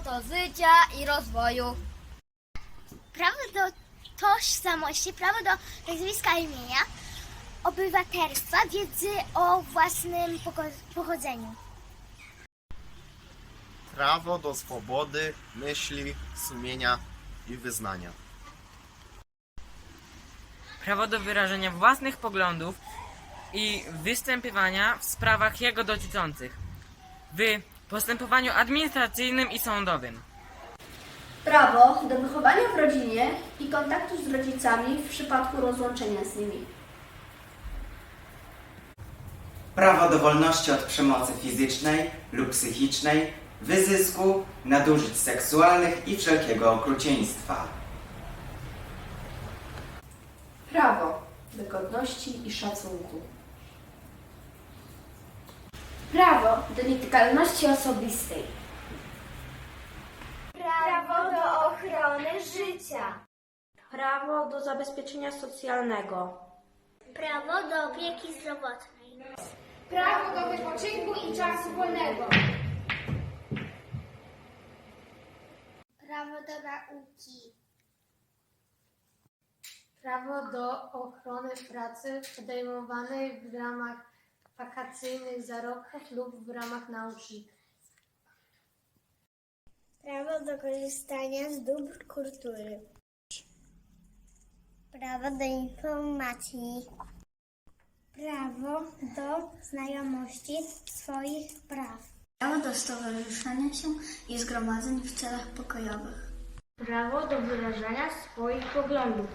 do życia i rozwoju. prawo do tożsamości, prawo do nazwiska imienia, obywatelstwa, wiedzy o własnym pochodzeniu. Prawo do swobody myśli, sumienia i wyznania. prawo do wyrażenia własnych poglądów i występowania w sprawach jego dotyczących w postępowaniu administracyjnym i sądowym. Prawo do wychowania w rodzinie i kontaktu z rodzicami w przypadku rozłączenia z nimi. Prawo do wolności od przemocy fizycznej lub psychicznej, wyzysku, nadużyć seksualnych i wszelkiego okrucieństwa. Prawo do godności i szacunku. Prawo do nietykalności osobistej. Prawo do ochrony życia. Prawo do zabezpieczenia socjalnego. Prawo do opieki zdrowotnej. Prawo do wypoczynku i czasu wolnego. Prawo do nauki. Prawo do ochrony pracy podejmowanej w ramach wakacyjnych zarobków lub w ramach nauki. Prawo do korzystania z dóbr kultury. Prawo do informacji. Prawo do znajomości swoich praw. Prawo do stowarzyszania się i zgromadzeń w celach pokojowych. Prawo do wyrażania swoich poglądów.